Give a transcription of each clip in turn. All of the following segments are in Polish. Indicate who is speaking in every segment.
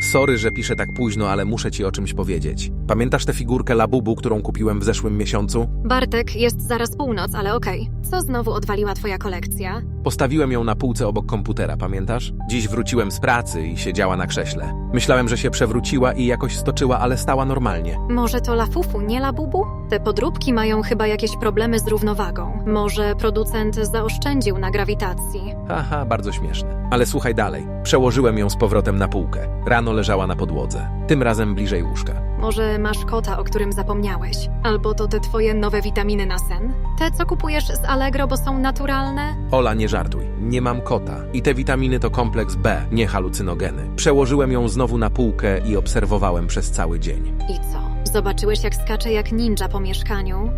Speaker 1: sorry, że piszę tak późno, ale muszę ci o czymś powiedzieć. Pamiętasz tę figurkę Labubu, którą kupiłem w zeszłym miesiącu?
Speaker 2: Bartek, jest zaraz północ, ale okej. Co znowu odwaliła twoja kolekcja?
Speaker 1: Postawiłem ją na półce obok komputera, pamiętasz? Dziś wróciłem z pracy i siedziała na krześle. Myślałem, że się przewróciła i jakoś stoczyła, ale stała normalnie.
Speaker 2: Może to Lafufu, nie Labubu? Te podróbki mają chyba jakieś problemy z równowagą. Może producent zaoszczędził na grawitacji.
Speaker 1: Haha, bardzo śmieszne. Ale słuchaj dalej. Przełożyłem ją z powrotem na półkę. Rano leżała na podłodze. Tym razem bliżej łóżka.
Speaker 2: Może masz kota, o którym zapomniałeś. Albo to te twoje nowe witaminy na sen? Te, co kupujesz z Allegro, bo są naturalne?
Speaker 1: Ola, nie żartuj. Nie mam kota. I te witaminy to kompleks B, nie halucynogeny. Przełożyłem ją znowu na półkę i obserwowałem przez cały dzień.
Speaker 2: I co? Zobaczyłeś, jak skacze jak ninja po mieszkaniu?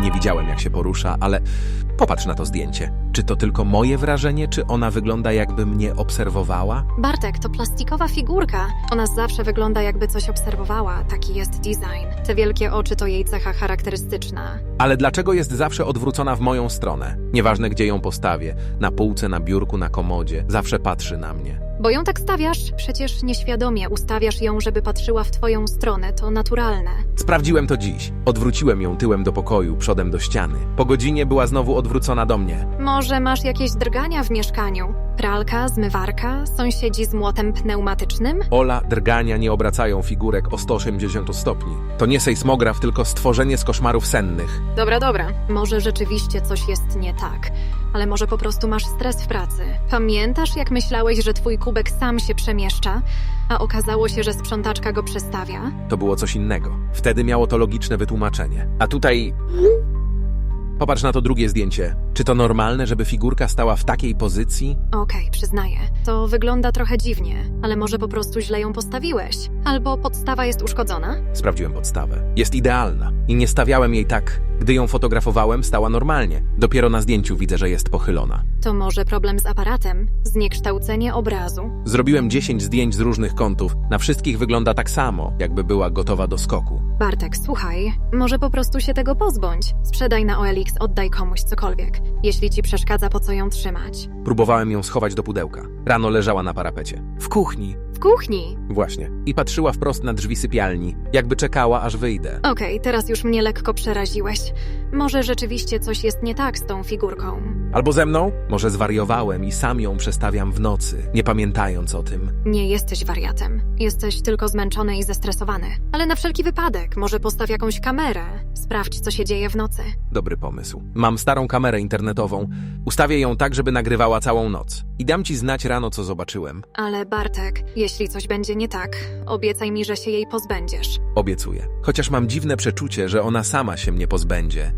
Speaker 1: Nie widziałem, jak się porusza, ale popatrz na to zdjęcie. Czy to tylko moje wrażenie, czy ona wygląda, jakby mnie obserwowała?
Speaker 2: Bartek, to plastikowa figurka. Ona zawsze wygląda, jakby coś obserwowała. Taki jest design. Te wielkie oczy to jej cecha charakterystyczna.
Speaker 1: Ale dlaczego jest zawsze odwrócona w moją stronę? Nieważne, gdzie ją postawię na półce, na biurku, na komodzie zawsze patrzy na mnie.
Speaker 2: Bo ją tak stawiasz? Przecież nieświadomie ustawiasz ją, żeby patrzyła w twoją stronę. To naturalne.
Speaker 1: Sprawdziłem to dziś. Odwróciłem ją tyłem do pokoju, przodem do ściany. Po godzinie była znowu odwrócona do mnie.
Speaker 2: Może masz jakieś drgania w mieszkaniu? Pralka, zmywarka, sąsiedzi z młotem pneumatycznym?
Speaker 1: Ola, drgania nie obracają figurek o 180 stopni. To nie sejsmograf, tylko stworzenie z koszmarów sennych.
Speaker 2: Dobra, dobra. Może rzeczywiście coś jest nie tak. Ale może po prostu masz stres w pracy. Pamiętasz, jak myślałeś, że twój kubek sam się przemieszcza, a okazało się, że sprzątaczka go przestawia?
Speaker 1: To było coś innego. Wtedy miało to logiczne wytłumaczenie. A tutaj. Popatrz na to drugie zdjęcie. Czy to normalne, żeby figurka stała w takiej pozycji?
Speaker 2: Okej, przyznaję. To wygląda trochę dziwnie, ale może po prostu źle ją postawiłeś. Albo podstawa jest uszkodzona?
Speaker 1: Sprawdziłem podstawę. Jest idealna. I nie stawiałem jej tak. Gdy ją fotografowałem, stała normalnie. Dopiero na zdjęciu widzę, że jest pochylona.
Speaker 2: To może problem z aparatem? Zniekształcenie obrazu?
Speaker 1: Zrobiłem 10 zdjęć z różnych kątów. Na wszystkich wygląda tak samo, jakby była gotowa do skoku.
Speaker 2: Bartek, słuchaj, może po prostu się tego pozbądź. Sprzedaj na OLX, oddaj komuś cokolwiek. Jeśli ci przeszkadza, po co ją trzymać?
Speaker 1: Próbowałem ją schować do pudełka. Rano leżała na parapecie. W kuchni.
Speaker 2: W kuchni!
Speaker 1: Właśnie. I patrzyła wprost na drzwi sypialni, jakby czekała, aż wyjdę.
Speaker 2: Okej, teraz już mnie lekko przeraziłeś. Może rzeczywiście coś jest nie tak z tą figurką.
Speaker 1: Albo ze mną? Może zwariowałem i sam ją przestawiam w nocy, nie pamiętając o tym.
Speaker 2: Nie jesteś wariatem. Jesteś tylko zmęczony i zestresowany. Ale na wszelki wypadek, może postaw jakąś kamerę. Sprawdź, co się dzieje w nocy.
Speaker 1: Dobry pomysł. Mam starą kamerę internetową. Ustawię ją tak, żeby nagrywała całą noc. I dam ci znać rano, co zobaczyłem.
Speaker 2: Ale Bartek, jeśli coś będzie nie tak, obiecaj mi, że się jej pozbędziesz.
Speaker 1: Obiecuję. Chociaż mam dziwne przeczucie, że ona sama się mnie pozbędzie.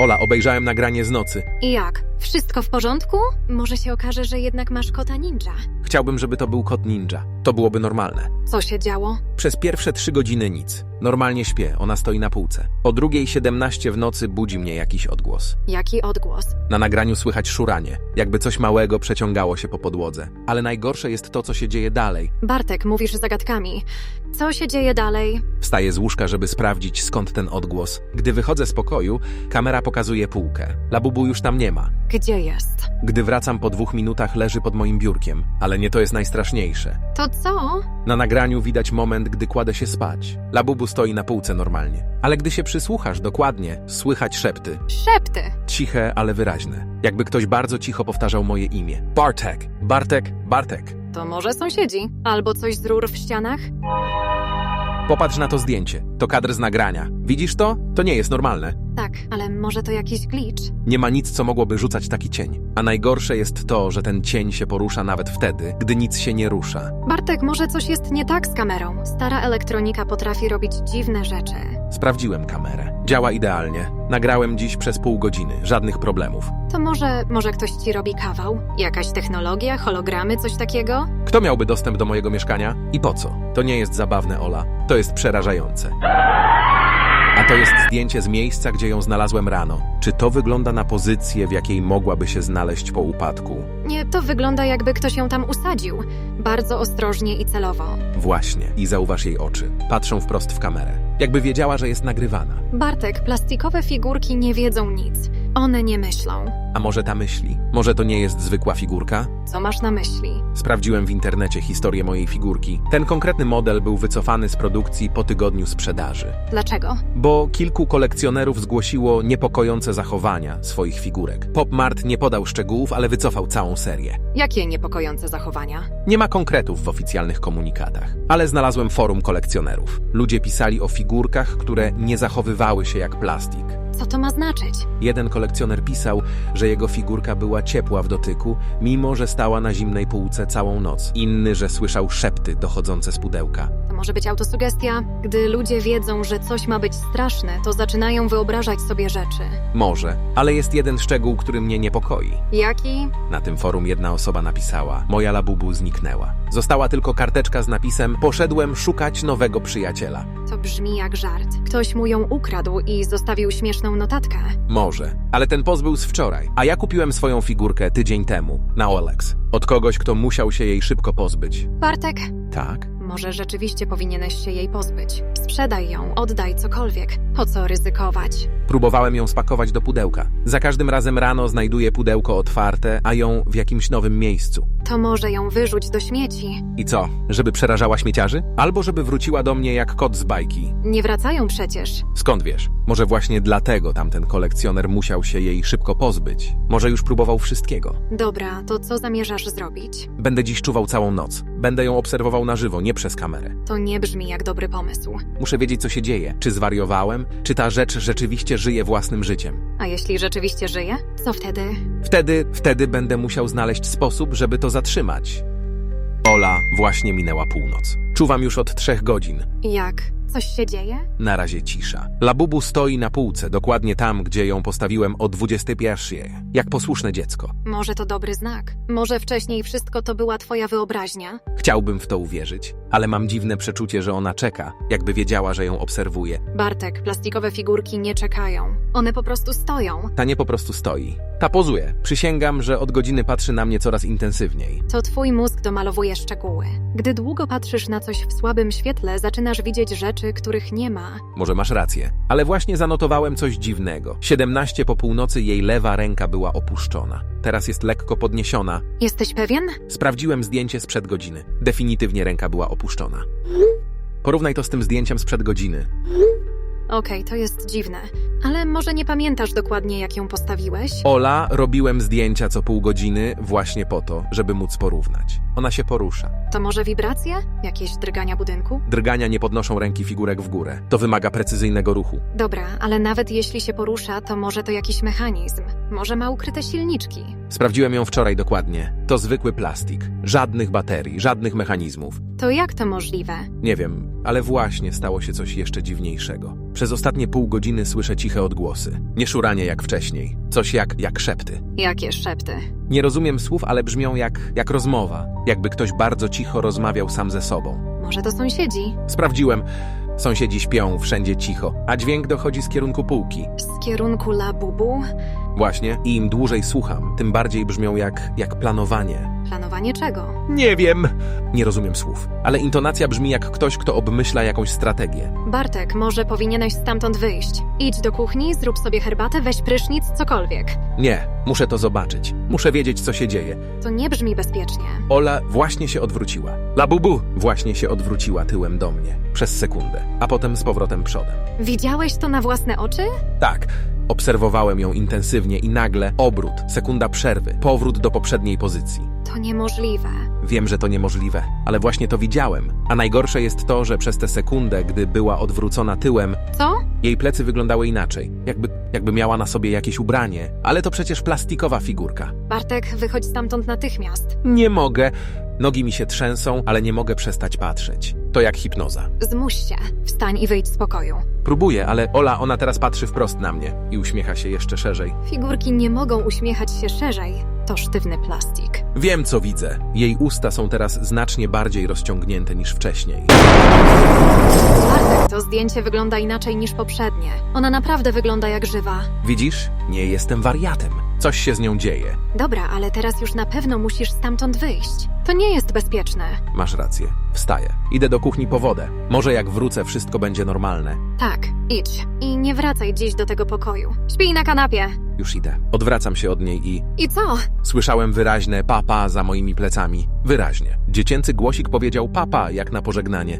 Speaker 1: Ola, obejrzałem nagranie z nocy.
Speaker 2: I jak? Wszystko w porządku? Może się okaże, że jednak masz kota ninja.
Speaker 1: Chciałbym, żeby to był kot ninja. To byłoby normalne.
Speaker 2: Co się działo?
Speaker 1: Przez pierwsze trzy godziny nic. Normalnie śpię, ona stoi na półce. O drugiej 17 w nocy budzi mnie jakiś odgłos.
Speaker 2: Jaki odgłos?
Speaker 1: Na nagraniu słychać szuranie, jakby coś małego przeciągało się po podłodze. Ale najgorsze jest to, co się dzieje dalej.
Speaker 2: Bartek, mówisz zagadkami. Co się dzieje dalej?
Speaker 1: Wstaję z łóżka, żeby sprawdzić skąd ten odgłos. Gdy wychodzę z pokoju, kamera pokazuje półkę. Labubu już tam nie ma.
Speaker 2: Gdzie jest?
Speaker 1: Gdy wracam po dwóch minutach, leży pod moim biurkiem. Ale nie to jest najstraszniejsze.
Speaker 2: To co?
Speaker 1: Na nagraniu widać moment, gdy kładę się spać. Labubu stoi na półce normalnie. Ale gdy się przysłuchasz dokładnie, słychać szepty.
Speaker 2: Szepty.
Speaker 1: Ciche, ale wyraźne. Jakby ktoś bardzo cicho powtarzał moje imię. Bartek, Bartek, Bartek.
Speaker 2: To może sąsiedzi. Albo coś z rur w ścianach?
Speaker 1: Popatrz na to zdjęcie. To kadr z nagrania. Widzisz to? To nie jest normalne.
Speaker 2: Tak, ale może to jakiś glitch?
Speaker 1: Nie ma nic, co mogłoby rzucać taki cień. A najgorsze jest to, że ten cień się porusza nawet wtedy, gdy nic się nie rusza.
Speaker 2: Bartek, może coś jest nie tak z kamerą. Stara elektronika potrafi robić dziwne rzeczy.
Speaker 1: Sprawdziłem kamerę. Działa idealnie. Nagrałem dziś przez pół godziny. Żadnych problemów.
Speaker 2: To może, może ktoś ci robi kawał? Jakaś technologia, hologramy, coś takiego?
Speaker 1: Kto miałby dostęp do mojego mieszkania? I po co? To nie jest zabawne, Ola. To jest przerażające. A to jest zdjęcie z miejsca, gdzie ją znalazłem rano. Czy to wygląda na pozycję, w jakiej mogłaby się znaleźć po upadku?
Speaker 2: Nie, to wygląda jakby ktoś ją tam usadził. Bardzo ostrożnie i celowo.
Speaker 1: Właśnie. I zauważ jej oczy. Patrzą wprost w kamerę. Jakby wiedziała, że jest nagrywana.
Speaker 2: Bartek, plastikowe figurki nie wiedzą nic. One nie myślą.
Speaker 1: A może ta myśli? Może to nie jest zwykła figurka?
Speaker 2: Co masz na myśli?
Speaker 1: Sprawdziłem w internecie historię mojej figurki. Ten konkretny model był wycofany z produkcji po tygodniu sprzedaży.
Speaker 2: Dlaczego?
Speaker 1: Bo kilku kolekcjonerów zgłosiło niepokojące zachowania swoich figurek. Pop Mart nie podał szczegółów, ale wycofał całą serię.
Speaker 2: Jakie niepokojące zachowania?
Speaker 1: Nie ma konkretów w oficjalnych komunikatach, ale znalazłem forum kolekcjonerów. Ludzie pisali o figurkach, które nie zachowywały się jak plastik.
Speaker 2: Co to ma znaczyć?
Speaker 1: Jeden kolekcjoner pisał, że jego figurka była ciepła w dotyku, mimo że stała na zimnej półce całą noc. Inny, że słyszał szepty dochodzące z pudełka.
Speaker 2: To może być autosugestia? Gdy ludzie wiedzą, że coś ma być straszne, to zaczynają wyobrażać sobie rzeczy.
Speaker 1: Może, ale jest jeden szczegół, który mnie niepokoi.
Speaker 2: Jaki?
Speaker 1: Na tym forum jedna osoba napisała: Moja labubu zniknęła. Została tylko karteczka z napisem: Poszedłem szukać nowego przyjaciela.
Speaker 2: To brzmi jak żart. Ktoś mu ją ukradł i zostawił śmieszną notatkę.
Speaker 1: Może, ale ten post był z wczoraj, a ja kupiłem swoją figurkę tydzień temu na OLX. Od kogoś, kto musiał się jej szybko pozbyć.
Speaker 2: Bartek,
Speaker 1: Tak?
Speaker 2: może rzeczywiście powinieneś się jej pozbyć. Sprzedaj ją, oddaj cokolwiek. Po co ryzykować?
Speaker 1: Próbowałem ją spakować do pudełka. Za każdym razem rano znajduję pudełko otwarte, a ją w jakimś nowym miejscu.
Speaker 2: To może ją wyrzuć do śmieci.
Speaker 1: I co? Żeby przerażała śmieciarzy? Albo żeby wróciła do mnie jak kot z bajki.
Speaker 2: Nie wracają przecież.
Speaker 1: Skąd wiesz? Może właśnie dlatego tamten kolekcjoner musiał się jej szybko pozbyć. Może już próbował wszystkiego.
Speaker 2: Dobra, to co zamierzasz zrobić?
Speaker 1: Będę dziś czuwał całą noc. Będę ją obserwował na żywo, nie przez kamerę.
Speaker 2: To nie brzmi jak dobry pomysł.
Speaker 1: Muszę wiedzieć, co się dzieje. Czy zwariowałem? Czy ta rzecz rzeczywiście żyje własnym życiem?
Speaker 2: A jeśli rzeczywiście żyje? Co wtedy?
Speaker 1: Wtedy, wtedy będę musiał znaleźć sposób, żeby to zatrzymać. Ola, właśnie minęła północ. Czuwam już od trzech godzin.
Speaker 2: Jak? Coś się dzieje?
Speaker 1: Na razie cisza. Labubu stoi na półce, dokładnie tam, gdzie ją postawiłem o 21. Jak posłuszne dziecko.
Speaker 2: Może to dobry znak. Może wcześniej wszystko to była twoja wyobraźnia?
Speaker 1: Chciałbym w to uwierzyć, ale mam dziwne przeczucie, że ona czeka, jakby wiedziała, że ją obserwuję.
Speaker 2: Bartek, plastikowe figurki nie czekają. One po prostu stoją.
Speaker 1: Ta nie po prostu stoi. Ta pozuje. Przysięgam, że od godziny patrzy na mnie coraz intensywniej.
Speaker 2: To twój mózg domalowuje szczegóły. Gdy długo patrzysz na coś w słabym świetle, zaczynasz widzieć rzeczy, których nie ma.
Speaker 1: Może masz rację, ale właśnie zanotowałem coś dziwnego. 17 po północy jej lewa ręka była opuszczona. Teraz jest lekko podniesiona.
Speaker 2: Jesteś pewien?
Speaker 1: Sprawdziłem zdjęcie sprzed godziny. Definitywnie ręka była opuszczona. Porównaj to z tym zdjęciem sprzed godziny.
Speaker 2: Okej, to jest dziwne. Ale może nie pamiętasz dokładnie, jak ją postawiłeś?
Speaker 1: Ola, robiłem zdjęcia co pół godziny właśnie po to, żeby móc porównać. Ona się porusza.
Speaker 2: To może wibracje? Jakieś drgania budynku?
Speaker 1: Drgania nie podnoszą ręki figurek w górę. To wymaga precyzyjnego ruchu.
Speaker 2: Dobra, ale nawet jeśli się porusza, to może to jakiś mechanizm. Może ma ukryte silniczki.
Speaker 1: Sprawdziłem ją wczoraj dokładnie. To zwykły plastik. Żadnych baterii, żadnych mechanizmów.
Speaker 2: To jak to możliwe?
Speaker 1: Nie wiem, ale właśnie stało się coś jeszcze dziwniejszego. Przez ostatnie pół godziny słyszę ciche odgłosy. Nie szuranie jak wcześniej. Coś jak, jak szepty.
Speaker 2: Jakie szepty?
Speaker 1: Nie rozumiem słów, ale brzmią jak, jak rozmowa. Jakby ktoś bardzo cicho rozmawiał sam ze sobą.
Speaker 2: Może to sąsiedzi?
Speaker 1: Sprawdziłem. Sąsiedzi śpią, wszędzie cicho, a dźwięk dochodzi z kierunku półki.
Speaker 2: Z kierunku labubu?
Speaker 1: Właśnie, i im dłużej słucham, tym bardziej brzmią jak, jak planowanie.
Speaker 2: Planowanie czego?
Speaker 1: Nie wiem! Nie rozumiem słów, ale intonacja brzmi jak ktoś, kto obmyśla jakąś strategię.
Speaker 2: Bartek, może powinieneś stamtąd wyjść. Idź do kuchni, zrób sobie herbatę, weź prysznic, cokolwiek.
Speaker 1: Nie, muszę to zobaczyć. Muszę wiedzieć, co się dzieje.
Speaker 2: To nie brzmi bezpiecznie.
Speaker 1: Ola właśnie się odwróciła. Labubu właśnie się odwróciła tyłem do mnie. Przez sekundę, a potem z powrotem przodem.
Speaker 2: Widziałeś to na własne oczy?
Speaker 1: Tak, obserwowałem ją intensywnie i nagle obrót, sekunda przerwy, powrót do poprzedniej pozycji.
Speaker 2: To niemożliwe.
Speaker 1: Wiem, że to niemożliwe, ale właśnie to widziałem. A najgorsze jest to, że przez tę sekundę, gdy była odwrócona tyłem,
Speaker 2: Co?
Speaker 1: jej plecy wyglądały inaczej. Jakby, jakby miała na sobie jakieś ubranie, ale to przecież plastikowa figurka.
Speaker 2: Bartek, wychodź stamtąd natychmiast.
Speaker 1: Nie mogę. Nogi mi się trzęsą, ale nie mogę przestać patrzeć. To jak hipnoza.
Speaker 2: Zmuś się. Wstań i wyjdź z pokoju.
Speaker 1: Próbuję, ale Ola, ona teraz patrzy wprost na mnie i uśmiecha się jeszcze szerzej.
Speaker 2: Figurki nie mogą uśmiechać się szerzej. To sztywny plastik.
Speaker 1: Wiem, co widzę. Jej usta są teraz znacznie bardziej rozciągnięte niż wcześniej.
Speaker 2: Bartek, to zdjęcie wygląda inaczej niż poprzednie. Ona naprawdę wygląda jak żywa.
Speaker 1: Widzisz? Nie jestem wariatem. Coś się z nią dzieje.
Speaker 2: Dobra, ale teraz już na pewno musisz stamtąd wyjść. To nie jest bezpieczne.
Speaker 1: Masz rację. Wstaję. Idę do kuchni po wodę. Może jak wrócę, wszystko będzie normalne.
Speaker 2: Tak, idź. I nie wracaj dziś do tego pokoju. Śpij na kanapie.
Speaker 1: Już idę. Odwracam się od niej i
Speaker 2: I co?
Speaker 1: słyszałem wyraźne papa za moimi plecami. Wyraźnie. Dziecięcy głosik powiedział papa jak na pożegnanie.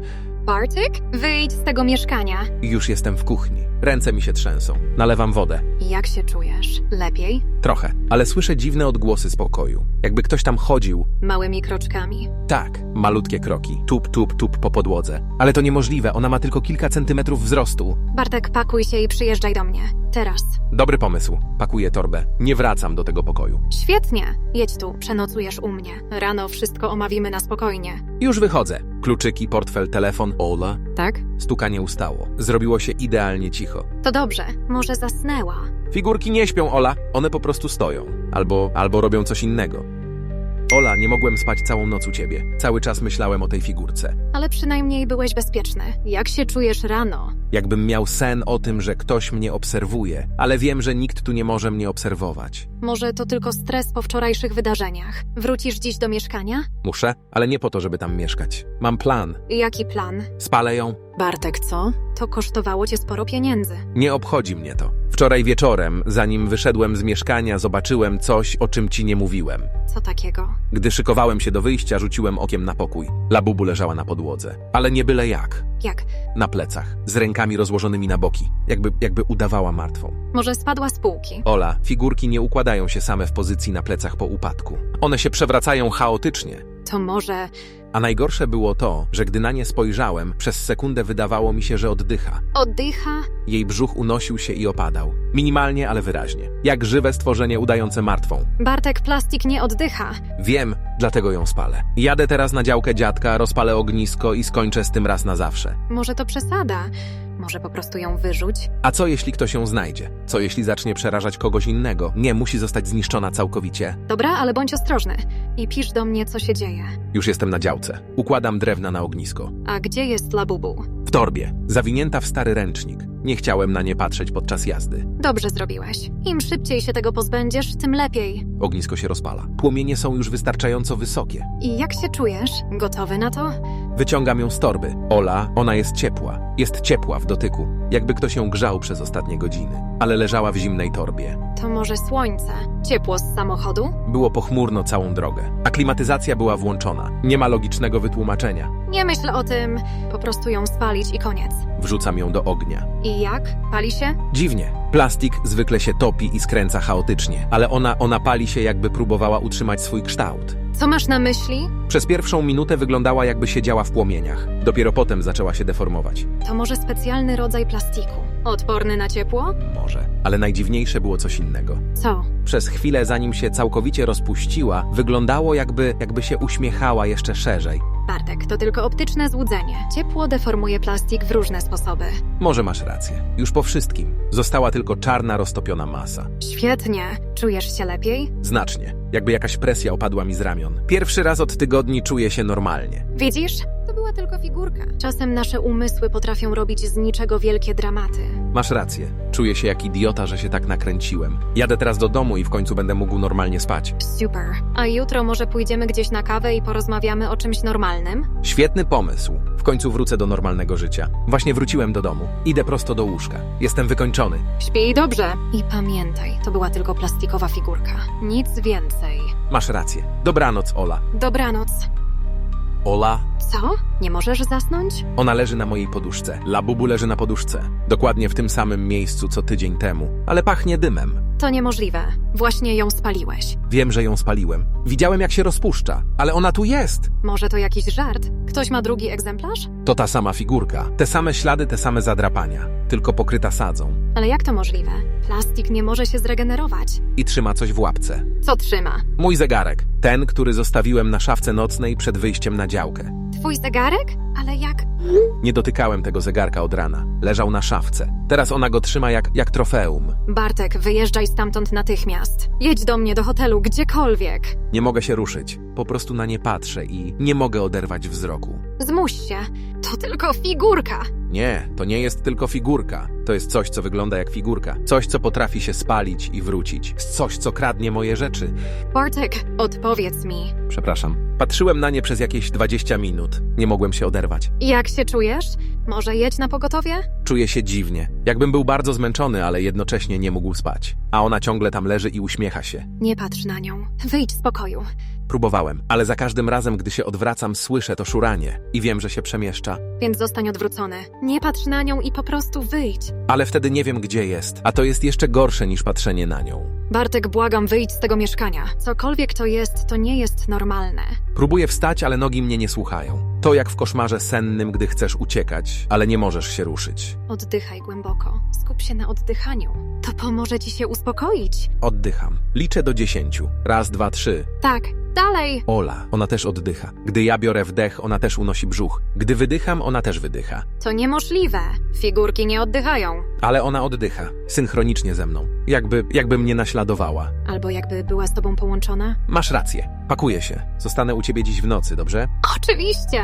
Speaker 2: Bartek? Wyjdź z tego mieszkania.
Speaker 1: Już jestem w kuchni. Ręce mi się trzęsą. Nalewam wodę.
Speaker 2: Jak się czujesz? Lepiej?
Speaker 1: Trochę, ale słyszę dziwne odgłosy z pokoju. Jakby ktoś tam chodził.
Speaker 2: Małymi kroczkami.
Speaker 1: Tak, malutkie kroki. Tup, tup, tup po podłodze. Ale to niemożliwe, ona ma tylko kilka centymetrów wzrostu.
Speaker 2: Bartek, pakuj się i przyjeżdżaj do mnie. Teraz.
Speaker 1: Dobry pomysł. Pakuję torbę. Nie wracam do tego pokoju.
Speaker 2: Świetnie. Jedź tu, przenocujesz u mnie. Rano wszystko omawimy na spokojnie.
Speaker 1: Już wychodzę. Kluczyki, portfel, telefon. Ola.
Speaker 2: Tak?
Speaker 1: Stukanie ustało. Zrobiło się idealnie cicho.
Speaker 2: To dobrze. Może zasnęła.
Speaker 1: Figurki nie śpią, Ola. One po prostu stoją. Albo, albo robią coś innego. Ola, nie mogłem spać całą noc u ciebie. Cały czas myślałem o tej figurce.
Speaker 2: Ale przynajmniej byłeś bezpieczny. Jak się czujesz rano?
Speaker 1: Jakbym miał sen o tym, że ktoś mnie obserwuje, ale wiem, że nikt tu nie może mnie obserwować.
Speaker 2: Może to tylko stres po wczorajszych wydarzeniach. Wrócisz dziś do mieszkania?
Speaker 1: Muszę, ale nie po to, żeby tam mieszkać. Mam plan.
Speaker 2: Jaki plan?
Speaker 1: Spalę ją.
Speaker 2: Bartek, co? To kosztowało cię sporo pieniędzy.
Speaker 1: Nie obchodzi mnie to. Wczoraj wieczorem, zanim wyszedłem z mieszkania, zobaczyłem coś, o czym ci nie mówiłem.
Speaker 2: Co takiego?
Speaker 1: Gdy szykowałem się do wyjścia, rzuciłem okiem na pokój. Labubu leżała na podłodze. Ale nie byle jak.
Speaker 2: Jak?
Speaker 1: Na plecach, z rękami rozłożonymi na boki. Jakby, jakby udawała martwą.
Speaker 2: Może spadła z półki?
Speaker 1: Ola, figurki nie układają się same w pozycji na plecach po upadku. One się przewracają chaotycznie.
Speaker 2: To może
Speaker 1: A najgorsze było to, że gdy na nie spojrzałem, przez sekundę wydawało mi się, że oddycha.
Speaker 2: oddycha?
Speaker 1: Jej brzuch unosił się i opadał. Minimalnie, ale wyraźnie. Jak żywe stworzenie udające martwą.
Speaker 2: Bartek, plastik nie oddycha.
Speaker 1: Wiem, dlatego ją spalę. Jadę teraz na działkę dziadka, rozpalę ognisko i skończę z tym raz na zawsze.
Speaker 2: Może to przesada. Może po prostu ją wyrzuć?
Speaker 1: A co jeśli ktoś ją znajdzie? Co jeśli zacznie przerażać kogoś innego? Nie, musi zostać zniszczona całkowicie.
Speaker 2: Dobra, ale bądź ostrożny. I pisz do mnie, co się dzieje.
Speaker 1: Już jestem na działce. Układam drewna na ognisko.
Speaker 2: A gdzie jest Labubu?
Speaker 1: W torbie, zawinięta w stary ręcznik. Nie chciałem na nie patrzeć podczas jazdy.
Speaker 2: Dobrze zrobiłeś. Im szybciej się tego pozbędziesz, tym lepiej.
Speaker 1: Ognisko się rozpala. Płomienie są już wystarczająco wysokie.
Speaker 2: I jak się czujesz? Gotowy na to?
Speaker 1: Wyciągam ją z torby. Ola, ona jest ciepła. Jest ciepła w dotyku. Jakby ktoś ją grzał przez ostatnie godziny. Ale leżała w zimnej torbie.
Speaker 2: To może słońce. Ciepło z samochodu?
Speaker 1: Było pochmurno całą drogę. A klimatyzacja była włączona. Nie ma logicznego wytłumaczenia.
Speaker 2: Nie myśl o tym. Po prostu ją spalić i koniec.
Speaker 1: Wrzucam ją do ognia.
Speaker 2: I jak? Pali się?
Speaker 1: Dziwnie. Plastik zwykle się topi i skręca chaotycznie, ale ona, ona pali się jakby próbowała utrzymać swój kształt.
Speaker 2: Co masz na myśli?
Speaker 1: Przez pierwszą minutę wyglądała jakby siedziała w płomieniach. Dopiero potem zaczęła się deformować.
Speaker 2: To może specjalny rodzaj plastiku. Odporny na ciepło?
Speaker 1: Może. Ale najdziwniejsze było coś innego.
Speaker 2: Co?
Speaker 1: Przez chwilę, zanim się całkowicie rozpuściła, wyglądało jakby, jakby się uśmiechała jeszcze szerzej.
Speaker 2: Bartek, to tylko optyczne złudzenie. Ciepło deformuje plastik w różne sposoby.
Speaker 1: Może masz rację. Już po wszystkim. Została tylko czarna, roztopiona masa.
Speaker 2: Świetnie. Czujesz się lepiej?
Speaker 1: Znacznie. Jakby jakaś presja opadła mi z ramion. Pierwszy raz od tygodni czuję się normalnie.
Speaker 2: Widzisz? To była tylko figurka. Czasem nasze umysły potrafią robić z niczego wielkie dramaty.
Speaker 1: Masz rację. Czuję się jak idiota, że się tak nakręciłem. Jadę teraz do domu i w końcu będę mógł normalnie spać.
Speaker 2: Super. A jutro może pójdziemy gdzieś na kawę i porozmawiamy o czymś normalnym?
Speaker 1: Świetny pomysł. W końcu wrócę do normalnego życia. Właśnie wróciłem do domu. Idę prosto do łóżka. Jestem wykończony.
Speaker 2: Śpij dobrze. I pamiętaj, to była tylko plastikowa figurka. Nic więcej.
Speaker 1: Masz rację. Dobranoc, Ola.
Speaker 2: Dobranoc.
Speaker 1: Ola?
Speaker 2: Co? Nie możesz zasnąć?
Speaker 1: Ona leży na mojej poduszce. Labubu leży na poduszce. Dokładnie w tym samym miejscu co tydzień temu. Ale pachnie dymem.
Speaker 2: To niemożliwe. Właśnie ją spaliłeś.
Speaker 1: Wiem, że ją spaliłem. Widziałem, jak się rozpuszcza. Ale ona tu jest.
Speaker 2: Może to jakiś żart? Ktoś ma drugi egzemplarz?
Speaker 1: To ta sama figurka. Te same ślady, te same zadrapania. Tylko pokryta sadzą.
Speaker 2: Ale jak to możliwe? Plastik nie może się zregenerować.
Speaker 1: I trzyma coś w łapce.
Speaker 2: Co trzyma?
Speaker 1: Mój zegarek. Ten, który zostawiłem na szafce nocnej przed wyjściem na działkę.
Speaker 2: Twój zegarek? Ale jak?
Speaker 1: Nie dotykałem tego zegarka od rana. Leżał na szafce. Teraz ona go trzyma jak, jak trofeum.
Speaker 2: Bartek, wyjeżdżaj stamtąd natychmiast. Jedź do mnie do hotelu, gdziekolwiek.
Speaker 1: Nie mogę się ruszyć. Po prostu na nie patrzę i nie mogę oderwać wzroku.
Speaker 2: Zmuś się. To tylko figurka.
Speaker 1: Nie, to nie jest tylko figurka. To jest coś, co wygląda jak figurka. Coś, co potrafi się spalić i wrócić. Coś, co kradnie moje rzeczy.
Speaker 2: Bartek, odpowiedz mi.
Speaker 1: Przepraszam. Patrzyłem na nie przez jakieś 20 minut. Nie mogłem się oderwać.
Speaker 2: Jak się czujesz? Może jedź na pogotowie?
Speaker 1: Czuję się dziwnie. Jakbym był bardzo zmęczony, ale jednocześnie nie mógł spać. A ona ciągle tam leży i uśmiecha się.
Speaker 2: Nie patrz na nią. Wyjdź z pokoju.
Speaker 1: Próbowałem, ale za każdym razem, gdy się odwracam, słyszę to szuranie i wiem, że się przemieszcza.
Speaker 2: Więc zostań odwrócony. Nie patrz na nią i po prostu wyjdź.
Speaker 1: Ale wtedy nie wiem, gdzie jest, a to jest jeszcze gorsze niż patrzenie na nią.
Speaker 2: Bartek, błagam, wyjdź z tego mieszkania. Cokolwiek to jest, to nie jest normalne.
Speaker 1: Próbuję wstać, ale nogi mnie nie słuchają. To jak w koszmarze sennym, gdy chcesz uciekać, ale nie możesz się ruszyć.
Speaker 2: Oddychaj głęboko. Skup się na oddychaniu. To pomoże ci się uspokoić.
Speaker 1: Oddycham. Liczę do dziesięciu. Raz, dwa, trzy.
Speaker 2: Tak, dalej.
Speaker 1: Ola, ona też oddycha. Gdy ja biorę wdech, ona też unosi brzuch. Gdy wydycham, ona też wydycha.
Speaker 2: To niemożliwe. Figurki nie oddychają.
Speaker 1: Ale ona oddycha, synchronicznie ze mną. Jakby, jakby mnie naśladowała.
Speaker 2: Albo jakby była z tobą połączona.
Speaker 1: Masz rację. Pakuję się. Zostanę u ciebie dziś w nocy, dobrze?
Speaker 2: Oczywiście.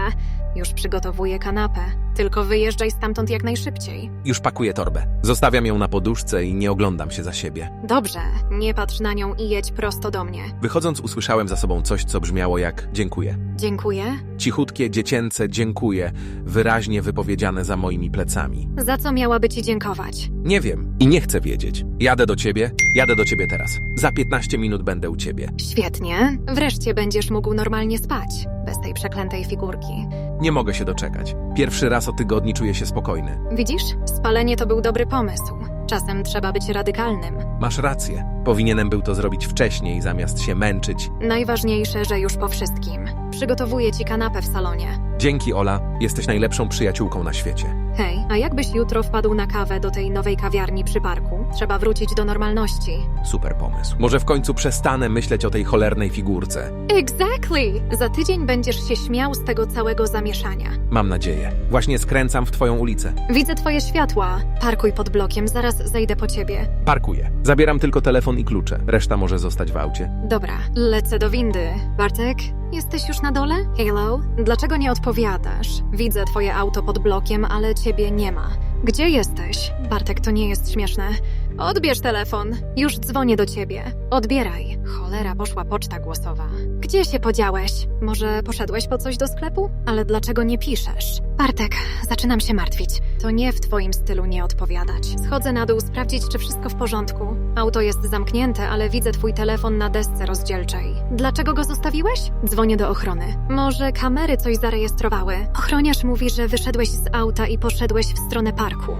Speaker 2: Już przygotowuję kanapę. Tylko wyjeżdżaj stamtąd jak najszybciej.
Speaker 1: Już pakuję torbę. Zostawiam ją na poduszce i nie oglądam się za siebie.
Speaker 2: Dobrze, nie patrz na nią i jedź prosto do mnie.
Speaker 1: Wychodząc, usłyszałem za sobą coś, co brzmiało jak dziękuję.
Speaker 2: Dziękuję.
Speaker 1: Cichutkie, dziecięce dziękuję, wyraźnie wypowiedziane za moimi plecami.
Speaker 2: Za co miałaby ci dziękować?
Speaker 1: Nie wiem i nie chcę wiedzieć. Jadę do ciebie, jadę do ciebie teraz. Za 15 minut będę u ciebie.
Speaker 2: Świetnie. Wreszcie będziesz mógł normalnie spać. Bez tej przeklętej figurki.
Speaker 1: Nie mogę się doczekać. Pierwszy raz o tygodni czuję się spokojny.
Speaker 2: Widzisz? Spalenie to był dobry pomysł. Czasem trzeba być radykalnym.
Speaker 1: Masz rację. Powinienem był to zrobić wcześniej, zamiast się męczyć.
Speaker 2: Najważniejsze, że już po wszystkim. Przygotowuję ci kanapę w salonie.
Speaker 1: Dzięki, Ola. Jesteś najlepszą przyjaciółką na świecie.
Speaker 2: Hej, a jakbyś jutro wpadł na kawę do tej nowej kawiarni przy parku? Trzeba wrócić do normalności.
Speaker 1: Super pomysł. Może w końcu przestanę myśleć o tej cholernej figurce.
Speaker 2: Exactly! Za tydzień będziesz się śmiał z tego całego zamieszania.
Speaker 1: Mam nadzieję. Właśnie skręcam w twoją ulicę.
Speaker 2: Widzę twoje światła. Parkuj pod blokiem, zaraz zejdę po ciebie.
Speaker 1: Parkuję. Zabieram tylko telefon i klucze. Reszta może zostać w aucie.
Speaker 2: Dobra, lecę do windy. Bartek, jesteś już na dole? Hello? Dlaczego nie odpowiadasz? Widzę twoje auto pod blokiem, ale ciebie nie ma. Gdzie jesteś? Bartek, to nie jest śmieszne. Odbierz telefon. Już dzwonię do ciebie. Odbieraj. Cholera, poszła poczta głosowa. Gdzie się podziałeś? Może poszedłeś po coś do sklepu? Ale dlaczego nie piszesz? Bartek, zaczynam się martwić. To nie w twoim stylu nie odpowiadać. Schodzę na dół sprawdzić, czy wszystko w porządku. Auto jest zamknięte, ale widzę twój telefon na desce rozdzielczej. Dlaczego go zostawiłeś? Dzwonię do ochrony. Może kamery coś zarejestrowały? Ochroniarz mówi, że wyszedłeś z auta i poszedłeś w stronę parku.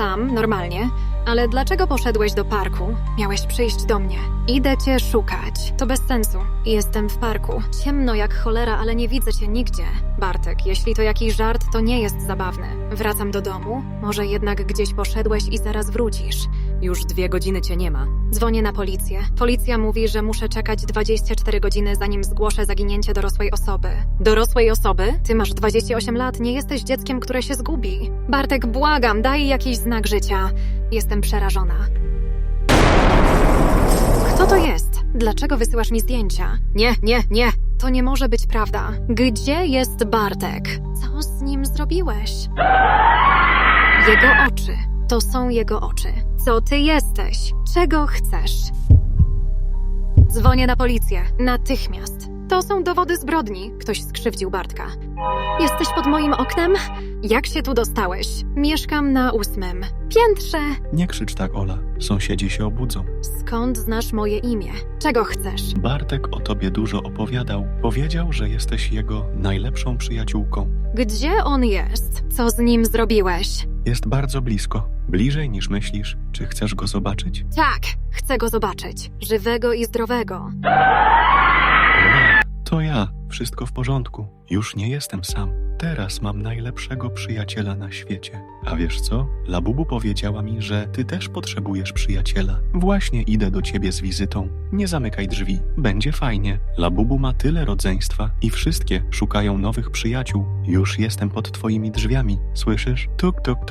Speaker 2: Sam, normalnie. Ale dlaczego poszedłeś do parku? Miałeś przyjść do mnie. Idę cię szukać. To bez sensu. Jestem w parku. Ciemno jak cholera, ale nie widzę cię nigdzie. Bartek, jeśli to jakiś żart, to nie jest zabawne. Wracam do domu. Może jednak gdzieś poszedłeś i zaraz wrócisz. Już dwie godziny cię nie ma. Dzwonię na policję. Policja mówi, że muszę czekać 24 godziny, zanim zgłoszę zaginięcie dorosłej osoby. Dorosłej osoby? Ty masz 28 lat, nie jesteś dzieckiem, które się zgubi. Bartek, błagam, daj jakiś znak życia. Jestem przerażona. Kto to jest? Dlaczego wysyłasz mi zdjęcia? Nie, nie, nie. To nie może być prawda. Gdzie jest Bartek? Co z nim zrobiłeś? Jego oczy. To są jego oczy. Co ty jesteś? Czego chcesz? Dzwonię na policję. Natychmiast. To są dowody zbrodni. Ktoś skrzywdził Bartka. Jesteś pod moim oknem? Jak się tu dostałeś? Mieszkam na ósmym. Piętrze.
Speaker 3: Nie krzycz tak, Ola. Sąsiedzi się obudzą.
Speaker 2: Skąd znasz moje imię? Czego chcesz?
Speaker 3: Bartek o tobie dużo opowiadał. Powiedział, że jesteś jego najlepszą przyjaciółką.
Speaker 2: Gdzie on jest? Co z nim zrobiłeś?
Speaker 3: Jest bardzo blisko. Bliżej niż myślisz. Czy chcesz go zobaczyć?
Speaker 2: Tak, chcę go zobaczyć. Żywego i zdrowego.
Speaker 3: Ola, to ja. Wszystko w porządku. Już nie jestem sam. Teraz mam najlepszego przyjaciela na świecie. A wiesz co? Labubu powiedziała mi, że ty też potrzebujesz przyjaciela. Właśnie idę do ciebie z wizytą. Nie zamykaj drzwi. Będzie fajnie. Labubu ma tyle rodzeństwa i wszystkie szukają nowych przyjaciół. Już jestem pod twoimi drzwiami. Słyszysz? Tuk, tuk, tuk.